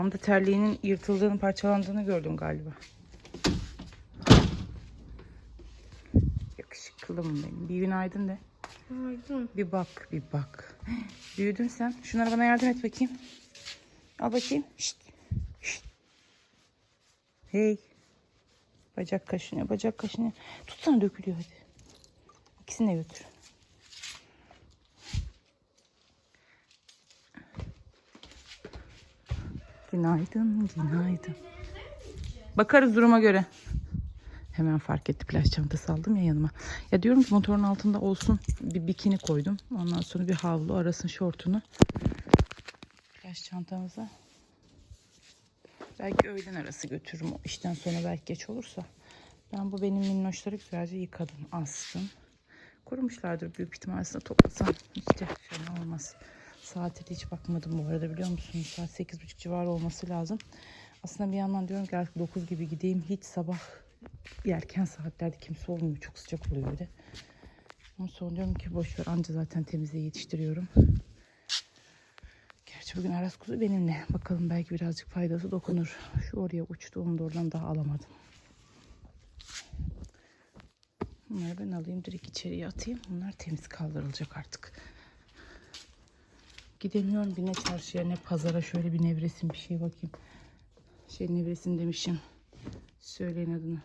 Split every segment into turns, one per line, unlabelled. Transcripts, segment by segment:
Ayağımda terliğinin yırtıldığını, parçalandığını gördüm galiba. Yakışıklım benim. Bir günaydın de.
Günaydın.
Bir bak, bir bak. Büyüdün sen. Şunlara bana yardım et bakayım. Al bakayım. Şşt. Şşt. Hey. Bacak kaşınıyor, bacak kaşınıyor. Tutsana dökülüyor hadi. İkisini de götür. Günaydın, günaydın. Bakarız duruma göre. Hemen fark etti plaj çantası aldım ya yanıma. Ya diyorum ki motorun altında olsun bir bikini koydum. Ondan sonra bir havlu arasın şortunu. Plaj çantamıza. Belki öğlen arası götürürüm. işten sonra belki geç olursa. Ben bu benim minnoşları güzelce yıkadım, astım. Kurumuşlardır büyük ihtimal aslında toplasam işte fena olmaz. Saate de hiç bakmadım bu arada biliyor musunuz? Saat 8.30 civarı olması lazım. Aslında bir yandan diyorum ki artık 9 gibi gideyim. Hiç sabah erken saatlerde kimse olmuyor. Çok sıcak oluyor de. Ama sonra diyorum ki boş ver anca zaten temizliğe yetiştiriyorum. Gerçi bugün Aras kuzu benimle. Bakalım belki birazcık faydası dokunur. Şu oraya uçtu onu da oradan daha alamadım. Bunları ben alayım direkt içeriye atayım. Bunlar temiz kaldırılacak artık. Gidemiyorum bir ne çarşıya ne pazara şöyle bir nevresim bir şey bakayım. Şey nevresim demişim. Söyleyin adını.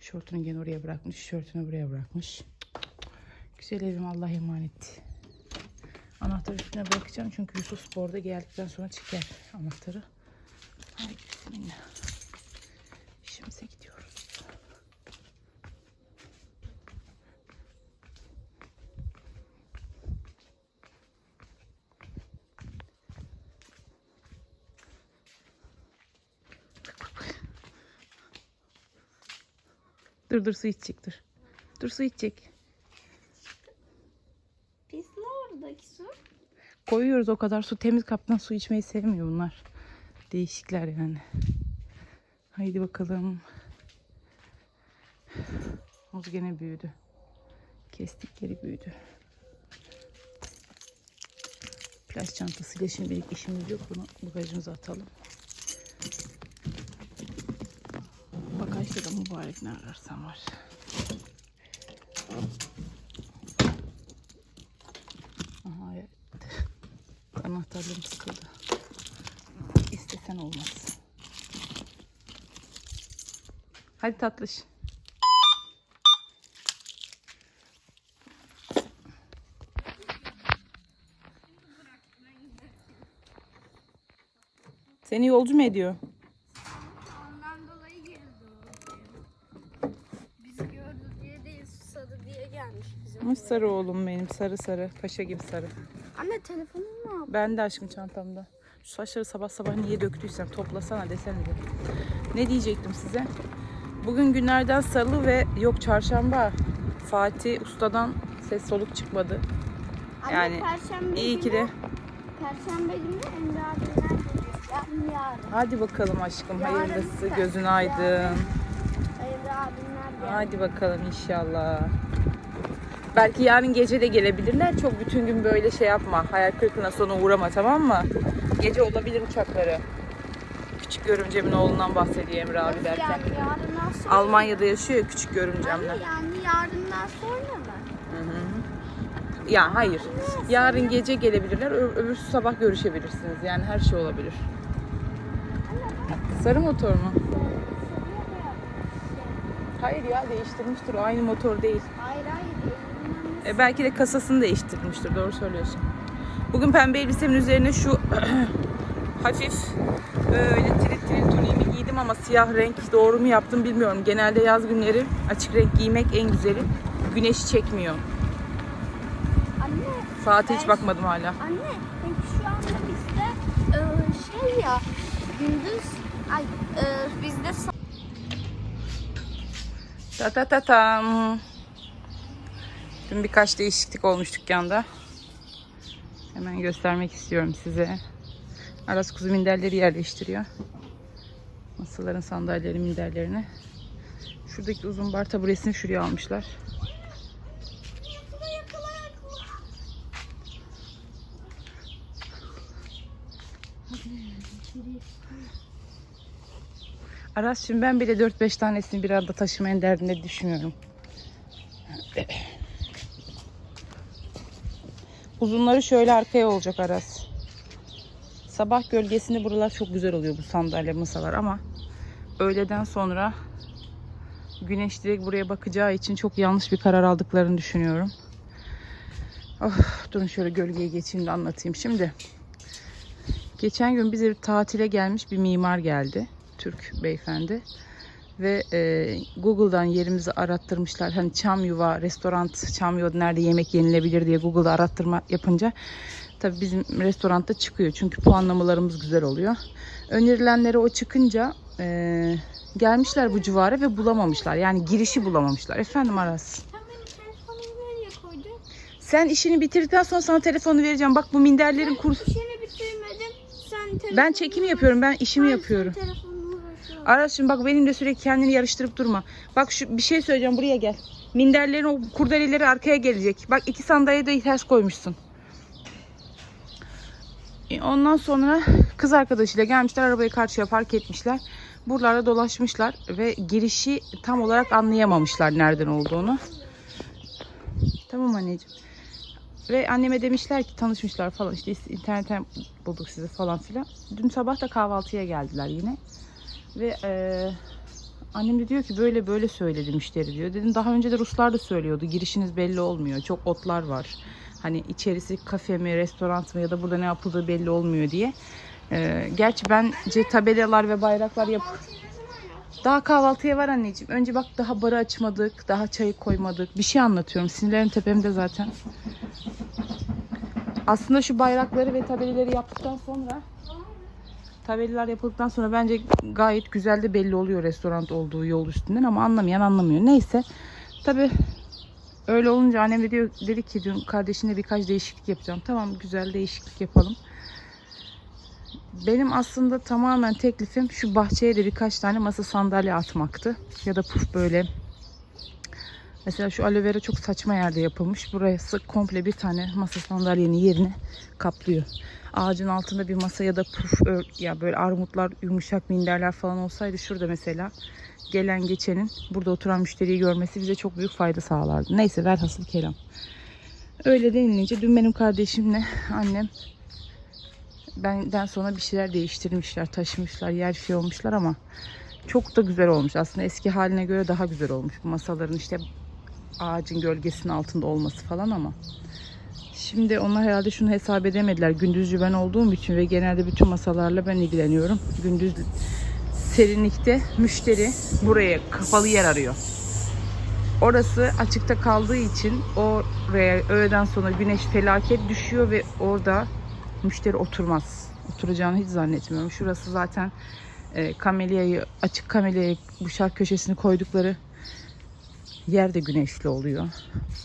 Şortunu gene oraya bırakmış. Şörtünü buraya bırakmış. Güzel evim Allah emanet. Anahtarı üstüne bırakacağım çünkü Yusuf sporda geldikten sonra çeker anahtarı. Haydi bismillah. Dur dur su içecek dur. Dur su içecek.
Pis mi oradaki su?
Koyuyoruz o kadar su temiz kaptan su içmeyi sevmiyor bunlar. Değişikler yani. Haydi bakalım. Muz gene büyüdü. Kestikleri büyüdü. Plaj çantasıyla şimdilik işimiz yok. Bunu bagajımıza atalım. Bagajda da mübarek ne ararsan var. Aha evet. Anahtarlarım sıkıldı. İstesen olmaz. Hadi tatlış. Seni yolcu mu ediyor?
Ondan dolayı geri doğru. Bizi gördü diye değil susadı diye gelmiş bizim.
Ama sarı oğlum benim. Sarı sarı. Paşa gibi sarı.
Anne telefonum ne yaptı?
Ben de aşkım çantamda. Şu saçları sabah sabah niye döktüysen toplasana desene de. Ne diyecektim size? Bugün günlerden salı ve yok çarşamba. Fatih Usta'dan ses soluk çıkmadı.
Anne,
Yani
Perşembe
İyi ki de.
Perşembe günü Emre abimler yarın.
Hadi bakalım aşkım
Yarın
hayırlısı gözün aydın.
Gelecek.
Hadi bakalım inşallah. Belki yarın gece de gelebilirler. Çok bütün gün böyle şey yapma. Hayal kırıklığına sonra uğrama tamam mı? Gece olabilir uçakları. Küçük görümcemin oğlundan bahsediyor Emre abi derken.
Yani yarından sonra.
Almanya'da yaşıyor ya küçük görümcemler.
Anne yani yarından sonra mı?
Ya hayır. Yarın gece gelebilirler. Ö- öbür sabah görüşebilirsiniz. Yani her şey olabilir. Sarı motor mu? Hayır ya değiştirmiştir. Aynı motor değil.
Hayır hayır.
E, belki de kasasını değiştirmiştir. Doğru söylüyorsun. Bugün pembe elbisemin üzerine şu hafif böyle trit trit tuniğimi giydim ama siyah renk doğru mu yaptım bilmiyorum. Genelde yaz günleri açık renk giymek en güzeli. Güneşi çekmiyor.
Anne,
Saate hiç bakmadım hala.
anne şu anda bizde e, şey ya gündüz ay e, bizde
Ta ta ta tam. Dün birkaç değişiklik olmuş dükkanda. Hemen göstermek istiyorum size. Aras kuzu minderleri yerleştiriyor. Masaların sandalyeleri minderlerini. Şuradaki uzun bar taburesini şuraya almışlar. Aras şimdi ben bile 4-5 tanesini bir arada taşımanın derdinde düşünüyorum. Uzunları şöyle arkaya olacak Aras. Sabah gölgesinde buralar çok güzel oluyor bu sandalye masalar ama öğleden sonra güneş direkt buraya bakacağı için çok yanlış bir karar aldıklarını düşünüyorum. Oh, durun şöyle gölgeye geçeyim de anlatayım. Şimdi geçen gün bize bir tatile gelmiş bir mimar geldi. Türk beyefendi. Ve e, Google'dan yerimizi arattırmışlar. Hani çam yuva, restoran, çam yuva nerede yemek yenilebilir diye Google'da arattırma yapınca tabii bizim restoranda çıkıyor. Çünkü puanlamalarımız güzel oluyor. Önerilenleri o çıkınca e, gelmişler bu civara ve bulamamışlar. Yani girişi bulamamışlar. Efendim Aras.
Sen
işini bitirdikten sonra sana telefonu vereceğim. Bak bu minderlerin kurs.
İşini bitirmedim. Sen telefonunu
Ben çekim yapıyorum. Ben işimi
Ben
yapıyorum.
vereceğim.
Aras şimdi bak benimle sürekli kendini yarıştırıp durma. Bak şu bir şey söyleyeceğim buraya gel. Minderlerin o kurdeleleri arkaya gelecek. Bak iki sandalye de ters koymuşsun. E, Ondan sonra kız arkadaşıyla gelmişler arabayı karşıya park etmişler. Buralarda dolaşmışlar ve girişi tam olarak anlayamamışlar nereden olduğunu. Tamam anneciğim. Ve anneme demişler ki tanışmışlar falan işte internetten bulduk sizi falan filan. Dün sabah da kahvaltıya geldiler yine. Ve eee annem de diyor ki böyle böyle söyledi müşteri diyor. Dedim daha önce de Ruslar da söylüyordu. Girişiniz belli olmuyor. Çok otlar var. Hani içerisi kafe mi, restoran mı ya da burada ne yapıldığı belli olmuyor diye. Eee gerçi bence tabelalar ve bayraklar yap daha kahvaltıya var anneciğim. Önce bak daha barı açmadık, daha çayı koymadık. Bir şey anlatıyorum. Sinirlerim tepemde zaten. Aslında şu bayrakları ve tabelaları yaptıktan sonra tabelalar yapıldıktan sonra bence gayet güzel de belli oluyor restoran olduğu yol üstünden ama anlamayan anlamıyor. Neyse. Tabi öyle olunca annem de diyor, dedi ki dün kardeşine birkaç değişiklik yapacağım. Tamam güzel değişiklik yapalım. Benim aslında tamamen teklifim şu bahçeye de birkaç tane masa sandalye atmaktı. Ya da puf böyle. Mesela şu aloe vera çok saçma yerde yapılmış. Burası komple bir tane masa sandalyenin yerini kaplıyor. Ağacın altında bir masa ya da puf ör- ya böyle armutlar, yumuşak minderler falan olsaydı şurada mesela gelen geçenin burada oturan müşteriyi görmesi bize çok büyük fayda sağlardı. Neyse velhasıl kelam. Öyle denilince dün benim kardeşimle annem benden sonra bir şeyler değiştirmişler, taşımışlar, yer şey olmuşlar ama çok da güzel olmuş. Aslında eski haline göre daha güzel olmuş. Bu masaların işte ağacın gölgesinin altında olması falan ama şimdi onlar herhalde şunu hesap edemediler. Gündüzcü ben olduğum için ve genelde bütün masalarla ben ilgileniyorum. Gündüz serinlikte müşteri buraya kapalı yer arıyor. Orası açıkta kaldığı için oraya öğleden sonra güneş felaket düşüyor ve orada müşteri oturmaz. Oturacağını hiç zannetmiyorum. Şurası zaten e, kamelyayı, açık kamelyayı bu şark köşesini koydukları yer de güneşli oluyor.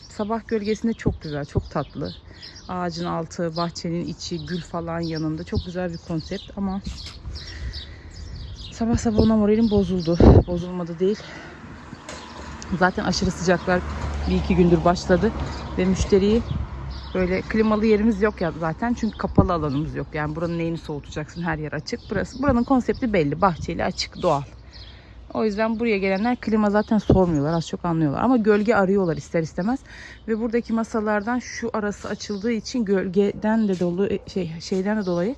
Sabah gölgesinde çok güzel, çok tatlı. Ağacın altı, bahçenin içi, gül falan yanında. Çok güzel bir konsept ama sabah sabah ona moralim bozuldu. Bozulmadı değil. Zaten aşırı sıcaklar bir iki gündür başladı ve müşteriyi Böyle klimalı yerimiz yok ya zaten çünkü kapalı alanımız yok. Yani buranın neyini soğutacaksın her yer açık. Burası buranın konsepti belli. Bahçeli, açık, doğal. O yüzden buraya gelenler klima zaten sormuyorlar. Az çok anlıyorlar. Ama gölge arıyorlar ister istemez. Ve buradaki masalardan şu arası açıldığı için gölgeden de dolu şey şeyden de dolayı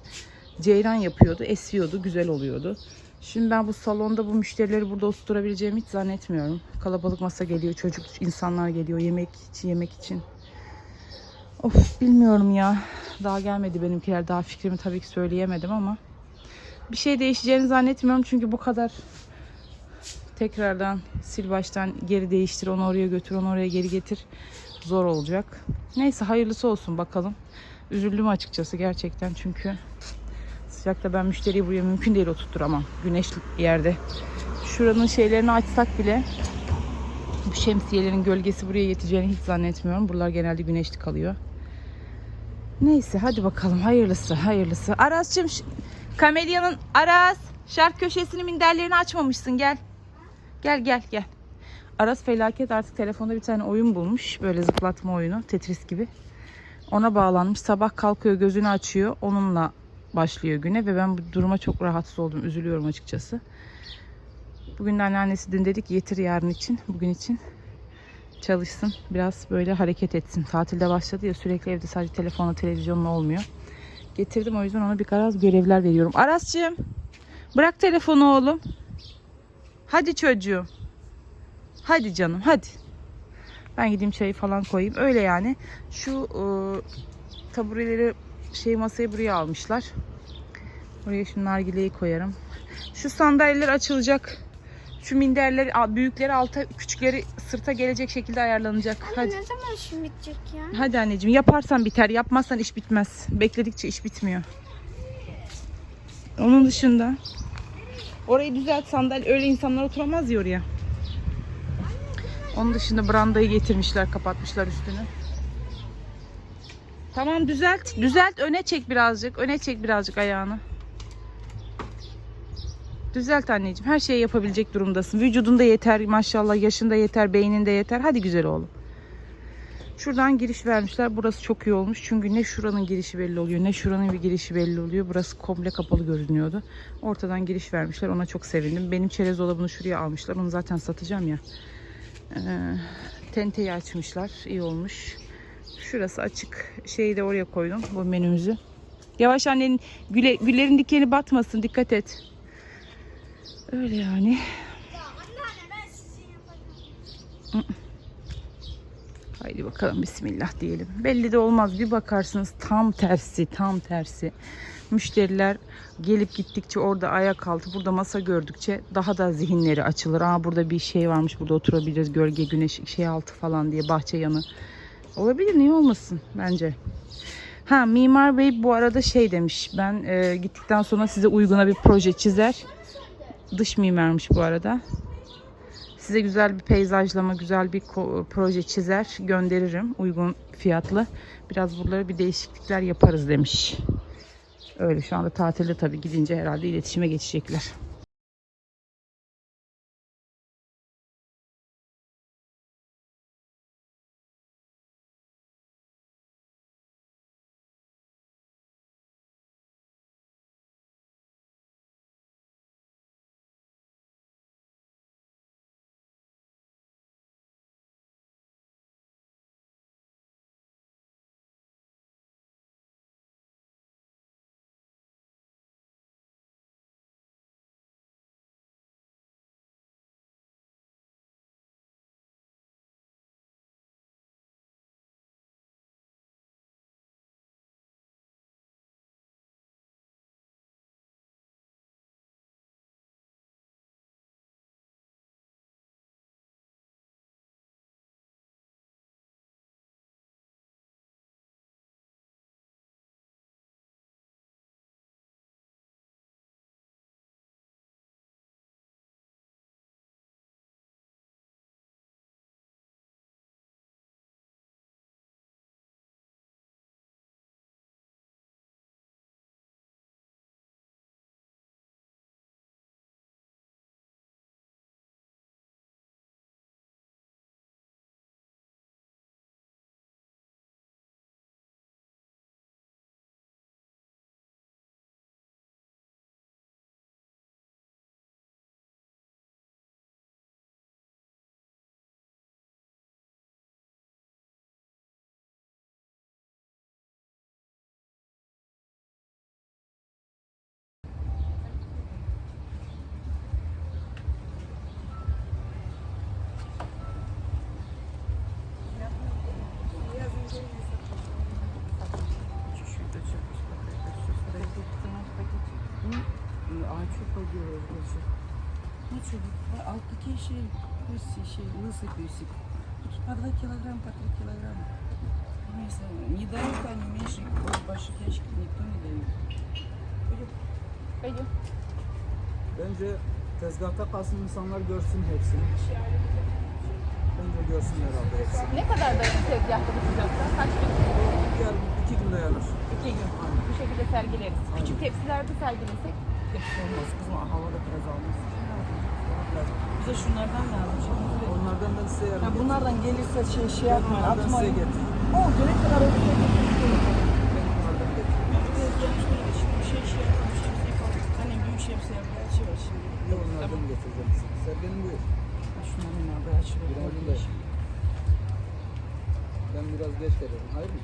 ceyran yapıyordu. Esiyordu. Güzel oluyordu. Şimdi ben bu salonda bu müşterileri burada oturabileceğimi hiç zannetmiyorum. Kalabalık masa geliyor. Çocuk insanlar geliyor. Yemek için, yemek için. Of bilmiyorum ya. Daha gelmedi benimkiler. Daha fikrimi tabii ki söyleyemedim ama bir şey değişeceğini zannetmiyorum çünkü bu kadar tekrardan sil baştan geri değiştir onu oraya götür onu oraya geri getir zor olacak. Neyse hayırlısı olsun bakalım. Üzüldüm açıkçası gerçekten çünkü sıcakta ben müşteriyi buraya mümkün değil oturtturamam. Güneşli yerde. Şuranın şeylerini açsak bile bu şemsiyelerin gölgesi buraya yeteceğini hiç zannetmiyorum. Buralar genelde güneşli kalıyor. Neyse hadi bakalım hayırlısı hayırlısı. Aras'cığım Kamelya'nın Aras şark köşesini minderlerini açmamışsın gel. Gel gel gel. Aras felaket artık telefonda bir tane oyun bulmuş. Böyle zıplatma oyunu Tetris gibi. Ona bağlanmış. Sabah kalkıyor gözünü açıyor. Onunla başlıyor güne ve ben bu duruma çok rahatsız oldum. Üzülüyorum açıkçası. Bugün de anneannesi dün dedik yetir yarın için, bugün için çalışsın. Biraz böyle hareket etsin. Tatilde başladı ya sürekli evde sadece telefonla televizyonla olmuyor. Getirdim o yüzden ona bir biraz görevler veriyorum. Aras'cığım bırak telefonu oğlum. Hadi çocuğum. Hadi canım hadi. Ben gideyim çayı falan koyayım. Öyle yani. Şu e, tabureleri şey masayı buraya almışlar. Buraya şu nargileyi koyarım. Şu sandalyeler açılacak. Şu minderleri a- büyükleri alta, küçükleri sırta gelecek şekilde ayarlanacak. Hadi.
Ne zaman işim bitecek ya?
Hadi anneciğim yaparsan biter, yapmazsan iş bitmez. Bekledikçe iş bitmiyor. Onun dışında orayı düzelt sandalye öyle insanlar oturamaz ya oraya. Onun dışında brandayı getirmişler, kapatmışlar üstünü. Tamam düzelt, düzelt öne çek birazcık, öne çek birazcık ayağını. Düzelt anneciğim. Her şeyi yapabilecek durumdasın. Vücudunda yeter maşallah, yaşında yeter, beyninde yeter. Hadi güzel oğlum. Şuradan giriş vermişler. Burası çok iyi olmuş. Çünkü ne şuranın girişi belli oluyor ne şuranın bir girişi belli oluyor. Burası komple kapalı görünüyordu. Ortadan giriş vermişler. Ona çok sevindim. Benim çerez dolabını şuraya almışlar. Onu zaten satacağım ya. Ee, tenteyi açmışlar. İyi olmuş. Şurası açık. Şeyi de oraya koydum. Bu menümüzü. Yavaş annenin güle, güllerin dikeni batmasın. Dikkat et. Öyle yani.
Ya anneanne ben sizin yaparım.
Haydi bakalım bismillah diyelim. Belli de olmaz bir bakarsınız tam tersi tam tersi. Müşteriler gelip gittikçe orada ayak altı burada masa gördükçe daha da zihinleri açılır. Aa burada bir şey varmış burada oturabiliriz gölge güneş şey altı falan diye bahçe yanı. Olabilir niye olmasın bence. Ha Mimar Bey bu arada şey demiş ben e, gittikten sonra size uyguna bir proje çizer. Dış mimarmış bu arada. Size güzel bir peyzajlama, güzel bir proje çizer, gönderirim uygun fiyatlı. Biraz buralara bir değişiklikler yaparız demiş. Öyle şu anda tatilde tabii gidince herhalde iletişime geçecekler.
Ne çabuk? Bak, Alttaki şey, hırsı şey, лысый песик. Тут по 2 килограмм, по 3 килограмма. Мясо. Не дают они меньше, ой, больших ящиков никто не дает.
Bence tezgahta kalsın insanlar görsün hepsini. Bence görsünler abi hepsini.
Ne kadar dayanır tezgahta bu sıcakta? Kaç gün?
Diğer iki gün dayanır.
İki gün. Bu şekilde sergileriz. Küçük tepsilerde sergilesek
Hepsi olmaz kızım, havada biraz lazım. Bize şunlardan lazım.
Onlardan da size yardım. Yani
bunlardan gelirse şey şey yapmayın, atmayın. O gelene kadar öbürüne
getirin. Şemsiye bir
açı var şimdi. Yok
onlardan getireceğim size. Sergenin buyur. Şunların abi açı var. Ben biraz geç geliyorum. Hayır mı?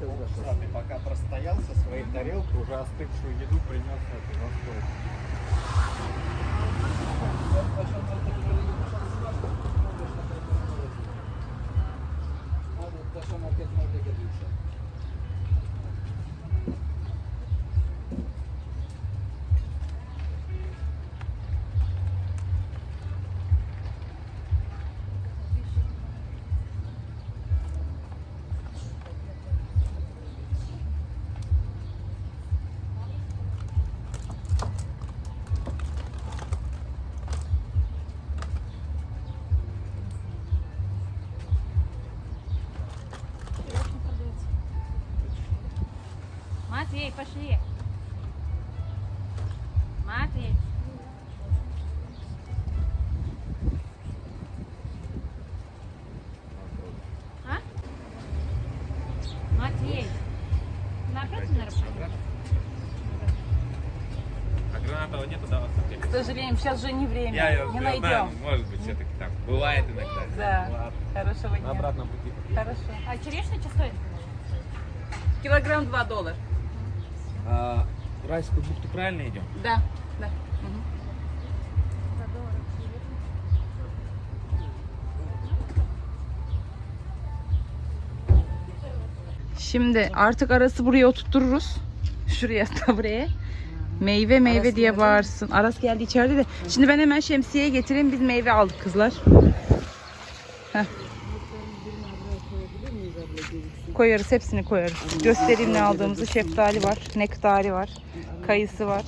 полчаса пока простоял со своей тарелки, уже остывшую еду принес на стол.
Даже опять
Матвей, пошли. Матвей. А? Матвей. Наоборот, наверное.
А гранатового нету, да, вас?
К сожалению, сейчас же не время.
Я ее
не
знаю,
найдем.
может быть, все-таки так. Бывает иногда.
Да.
Ладно.
Хорошего
На
дня.
обратном пути.
Хорошо.
А черешня что стоит?
Килограмм 2 доллара.
А, Райскую бухту правильно идем?
Да, да. Мгм. Şimdi artık arası buraya oturturuz. Şuraya tabureye. Meyve meyve
Aras
diye
geldi mi?
bağırsın. Aras geldi içeride de. Şimdi ben hemen şemsiyeye getireyim. Biz meyve aldık kızlar.
Birini
Koyarız hepsini koyarız. Göstereyim ne aldığımızı. Şeftali var, nektari var, kayısı var.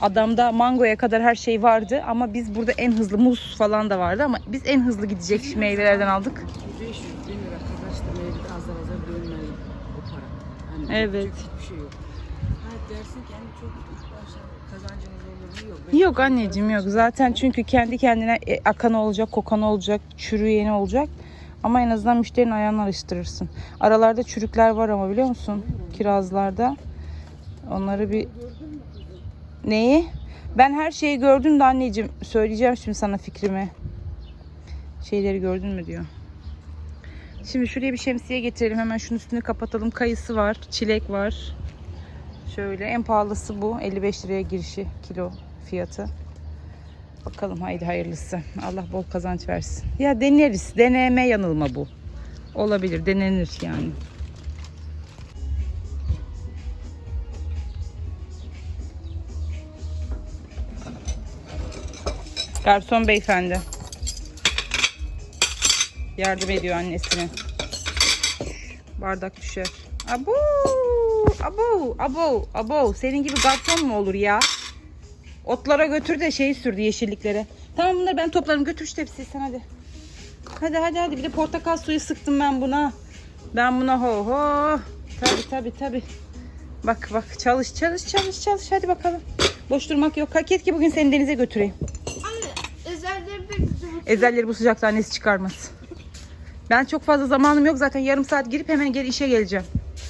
Adamda mangoya kadar her şey vardı ama biz burada en hızlı muz falan da vardı ama biz en hızlı gidecek meyvelerden aldık.
500 bin lira kazançta mevcut azar azar dönmeli o para. Hani
Evet.
Hiçbir şey yok. Yok.
Yok anneciğim yok. Zaten çünkü kendi kendine e, akan olacak, kokan olacak, çürüyeni olacak. Ama en azından müşterinin ayağını alıştırırsın. Aralarda çürükler var ama biliyor musun? Kirazlarda. Onları bir... Neyi? Ben her şeyi gördüm de anneciğim. Söyleyeceğim şimdi sana fikrimi. Şeyleri gördün mü diyor. Şimdi şuraya bir şemsiye getirelim. Hemen şunun üstünü kapatalım. Kayısı var, çilek var. Şöyle en pahalısı bu. 55 liraya girişi kilo fiyatı. Bakalım haydi hayırlısı. Allah bol kazanç versin. Ya deneriz. Deneme yanılma bu. Olabilir. Denenir yani. Garson beyefendi. Yardım ediyor annesine. Bardak düşer. Abu! Abu! Abu! Abu! Senin gibi garson mu olur ya? Otlara götür de şeyi sürdü yeşilliklere. Tamam bunları ben toplarım. Götür işte hepsini sen hadi. Hadi hadi hadi. Bir de portakal suyu sıktım ben buna. Ben buna ho ho. Tabi tabi tabi. Bak bak çalış çalış çalış çalış. Hadi bakalım. Boş durmak yok. Hak et ki bugün seni denize götüreyim.
Anne de.
Ezelleri bu sıcakta annesi çıkarmaz. Ben çok fazla zamanım yok zaten. Yarım saat girip hemen geri işe geleceğim.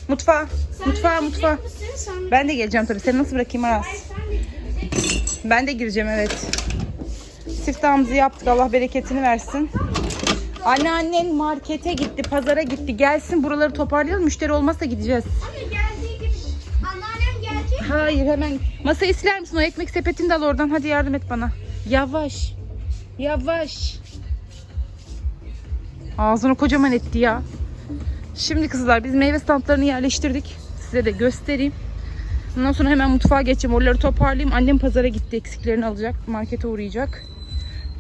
Mutfağa.
Sen
mutfağa mutfağa.
misin? Sen
Ben de geleceğim tabii. Seni nasıl bırakayım Aras?
sen de gideceksin.
Ben de gireceğim evet. Siftahımızı yaptık. Allah bereketini versin. Anneannen markete gitti, pazara gitti. Gelsin buraları toparlayalım. Müşteri olmazsa gideceğiz.
Anne geldiği gibi. Anneannem gelecek.
Hayır hemen. Masayı siler misin? O ekmek sepetini de al oradan. Hadi yardım et bana. Yavaş. Yavaş. Ağzını kocaman etti ya. Şimdi kızlar biz meyve standlarını yerleştirdik. Size de göstereyim. Ondan sonra hemen mutfağa geçeceğim. Oraları toparlayayım. Annem pazara gitti. Eksiklerini alacak. Markete uğrayacak.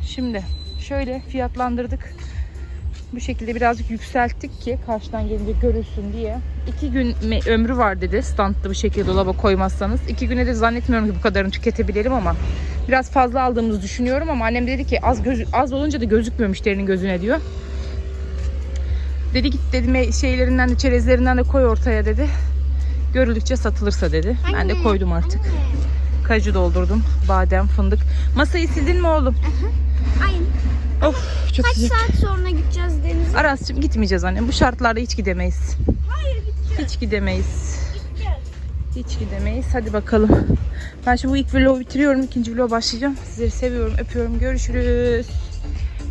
Şimdi şöyle fiyatlandırdık. Bu şekilde birazcık yükselttik ki karşıdan gelince görülsün diye. İki gün ömrü var dedi standlı bu şekilde dolaba koymazsanız. İki güne de zannetmiyorum ki bu kadarını tüketebilirim ama biraz fazla aldığımızı düşünüyorum ama annem dedi ki az göz az olunca da gözükmüyor müşterinin gözüne diyor. Dedi git dedi me- şeylerinden de çerezlerinden de koy ortaya dedi. Görüldükçe satılırsa dedi. Ben de
Anne,
koydum artık.
Anne.
Kaju doldurdum. Badem, fındık. Masayı sildin mi oğlum?
Aynen.
Of çok
Kaç
sıcak.
saat sonra gideceğiz denize?
Aras'cığım gitmeyeceğiz annem. Bu şartlarda hiç gidemeyiz.
Hayır gideceğiz.
Hiç gidemeyiz.
gideceğiz.
Hiç gidemeyiz. Hadi bakalım. Ben şimdi bu ilk vlogu bitiriyorum. İkinci vloga başlayacağım. Sizleri seviyorum, öpüyorum. Görüşürüz.